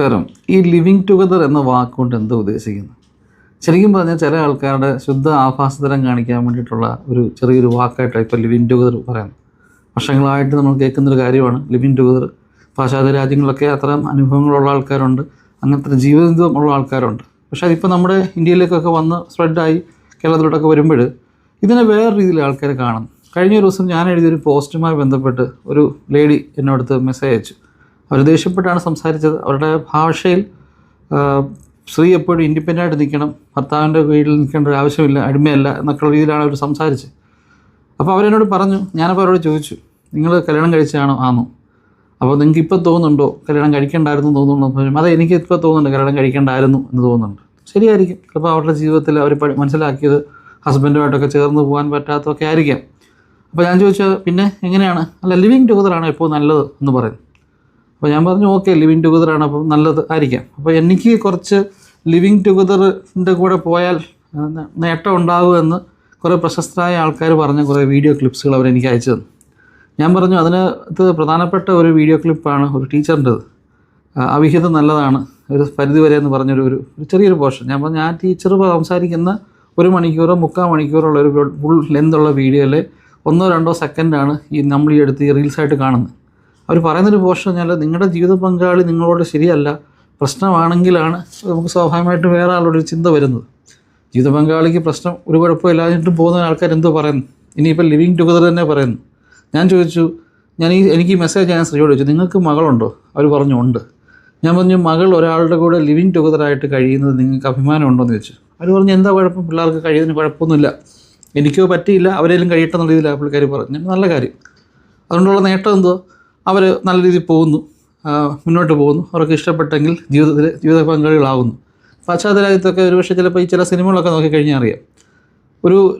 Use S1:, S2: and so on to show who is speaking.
S1: നമസ്കാരം. ഈ living together എന്ന വാക്കുകൊണ്ട് എന്താ ഉദ്ദേശിക്കുന്നത്? ശരിക്കും പറഞ്ഞാൽ ചില ആൾക്കാരുടെ ശുദ്ധ ആഭാസതരം കാണിക്കാൻ വേണ്ടിയിട്ടുള്ള ഒരു ചെറിയൊരു വാക്കായിട്ടാണ് ഇപ്പോൾ ലിവിങ് ടുഗദർ പറയുന്നത്. വർഷങ്ങളായിട്ട് നമ്മൾ കേൾക്കുന്നൊരു കാര്യമാണ് ലിവിങ് ടുഗദർ പാശ്ചാത്യ രാജ്യങ്ങളിലൊക്കെ അത്തരം അനുഭവങ്ങളുള്ള ആൾക്കാരുണ്ട്. അങ്ങനത്തെ ജീവിതം ഉള്ള ആൾക്കാരുണ്ട്. പക്ഷേ അതിപ്പോൾ നമ്മുടെ ഇന്ത്യയിലേക്കൊക്കെ വന്ന് സ്പ്രെഡായി കേരളത്തിലോട്ടൊക്കെ വരുമ്പോൾ ഇതിനെ വേറെ രീതിയിൽ ആൾക്കാർ കാണും കഴിഞ്ഞ ദിവസം ഞാൻ എഴുതിയൊരു പോസ്റ്റുമായി ബന്ധപ്പെട്ട് ഒരു ലേഡി എന്നോടത്ത് മെസ്സേജ് അയച്ചു. അവർ ദേഷ്യപ്പെട്ടാണ് സംസാരിച്ചത്. അവരുടെ ഭാഷയിൽ സ്ത്രീ എപ്പോഴും ഇൻഡിപെൻഡന്റ് ആയിട്ട് നിൽക്കണം. ഭർത്താവിന്റെ വീട്ടിൽ നിൽക്കേണ്ട ഒരു ആവശ്യമില്ല അടിമയല്ല എന്നൊക്കെയുള്ള രീതിയിലാണ് അവർ സംസാരിച്ചത് അപ്പോൾ അവരെന്നോട് പറഞ്ഞു ഞാനപ്പോൾ അവരോട് ചോദിച്ചു നിങ്ങൾ കല്യാണം കഴിച്ചതാണോ? ആണോ അപ്പോൾ നിങ്ങൾക്ക് ഇപ്പോൾ തോന്നുന്നുണ്ടോ കല്യാണം കഴിക്കേണ്ടായിരുന്നു തോന്നുന്നുണ്ടോ അതെ എനിക്ക് ഇപ്പോൾ തോന്നുന്നുണ്ട് കല്യാണം കഴിക്കേണ്ടായിരുന്നു എന്ന് തോന്നുന്നുണ്ട്. ശരിയായിരിക്കും. ചിലപ്പോൾ അവരുടെ ജീവിതത്തിൽ അവർ മനസ്സിലാക്കിയത് ഹസ്ബൻഡുമായിട്ടൊക്കെ ചേർന്ന് പോകാൻ പറ്റാത്തതൊക്കെ ആയിരിക്കാം. അപ്പോൾ ഞാൻ ചോദിച്ചത് പിന്നെ എങ്ങനെയാണ്? അല്ല ലിവിങ് ടുഗദറാണ് എപ്പോൾ നല്ലത്? എന്ന് പറയുന്നു അപ്പോൾ ഞാൻ പറഞ്ഞു ഓക്കെ ലിവിങ് ടുഗദറാണ് അപ്പോൾ നല്ലത് ആയിരിക്കാം. അപ്പോൾ എനിക്ക് കുറച്ച് ലിവിങ് ടുഗദറിന്റെ കൂടെ പോയാൽ നേട്ടം ഉണ്ടാകുമെന്ന് കുറേ പ്രശസ്തരായ ആൾക്കാർ പറഞ്ഞ കുറേ വീഡിയോ ക്ലിപ്സുകൾ അവർ എനിക്ക് അയച്ചു തന്നു. ഞാൻ പറഞ്ഞു അതിന് ഇത് പ്രധാനപ്പെട്ട ഒരു വീഡിയോ ക്ലിപ്പാണ് ഒരു ടീച്ചറിന്റെത് അവിഹിതം നല്ലതാണ്. ഒരു പരിധി വരെ എന്ന് പറഞ്ഞൊരു ഒരു ചെറിയൊരു പോർഷൻ ഞാൻ പറഞ്ഞു ഞാൻ ടീച്ചർ സംസാരിക്കുന്ന ഒരു മണിക്കൂറോ മുക്കാൽ മണിക്കൂറോ ഉള്ള ഒരു ഫുൾ ലെന്തുള്ള വീഡിയോയിൽ ഒന്നോ രണ്ടോ സെക്കൻഡാണ് ഈ നമ്മൾ ഈ എടുത്ത് ഈ റീൽസായിട്ട് കാണുന്നത്. അവർ പറയുന്നൊരു പോഷൻ പറഞ്ഞാൽ നിങ്ങളുടെ ജീവിത പങ്കാളി നിങ്ങളോട് ശരിയല്ല. പ്രശ്നമാണെങ്കിലാണ് നമുക്ക് സ്വാഭാവികമായിട്ട് വേറെ ആളോട് ഒരു ചിന്ത വരുന്നത്. ജീവിത പങ്കാളിക്ക് പ്രശ്നം ഒരു കുഴപ്പമില്ലാതിട്ടും പോകുന്ന ആൾക്കാർ എന്തോ പറയുന്നു ഇനിയിപ്പോൾ ലിവിങ് ടുഗദർ തന്നെ പറയുന്നു. ഞാൻ ചോദിച്ചു ഞാൻ ഈ എനിക്ക് മെസ്സേജ് ഞാൻ സ്ത്രീയോട് ചോദിച്ചു നിങ്ങൾക്ക് മകളുണ്ടോ? അവർ പറഞ്ഞു ഉണ്ട്. ഞാൻ പറഞ്ഞു മകൾ ഒരാളുടെ കൂടെ ലിവിങ് ടുഗദറായിട്ട് കഴിയുന്നത് നിങ്ങൾക്ക് അഭിമാനം ഉണ്ടോ? എന്ന് ചോദിച്ചു. അവർ പറഞ്ഞു എന്താ കുഴപ്പം? പിള്ളേർക്ക് കഴിയുന്നതിന് കുഴപ്പമൊന്നുമില്ല. എനിക്കോ പറ്റിയില്ല അവരേലും കഴിയട്ടെ എന്നുള്ള രീതിയിലാണ് പുള്ളിക്കാർ പറഞ്ഞു നല്ല കാര്യം. അതുകൊണ്ടുള്ള നേട്ടം എന്തോ അവർ നല്ല രീതിയിൽ പോകുന്നു. മുന്നോട്ട് പോകുന്നു. അവർക്ക് ഇഷ്ടപ്പെട്ടെങ്കിൽ ജീവിതത്തിൽ ജീവിത പങ്കാളികളാകുന്നു പാശ്ചാത്യ രാജ്യത്തൊക്കെ ഒരുപക്ഷെ ചിലപ്പോൾ ഈ ചില സിനിമകളൊക്കെ നോക്കിക്കഴിഞ്ഞാൽ അറിയാം. ഒരു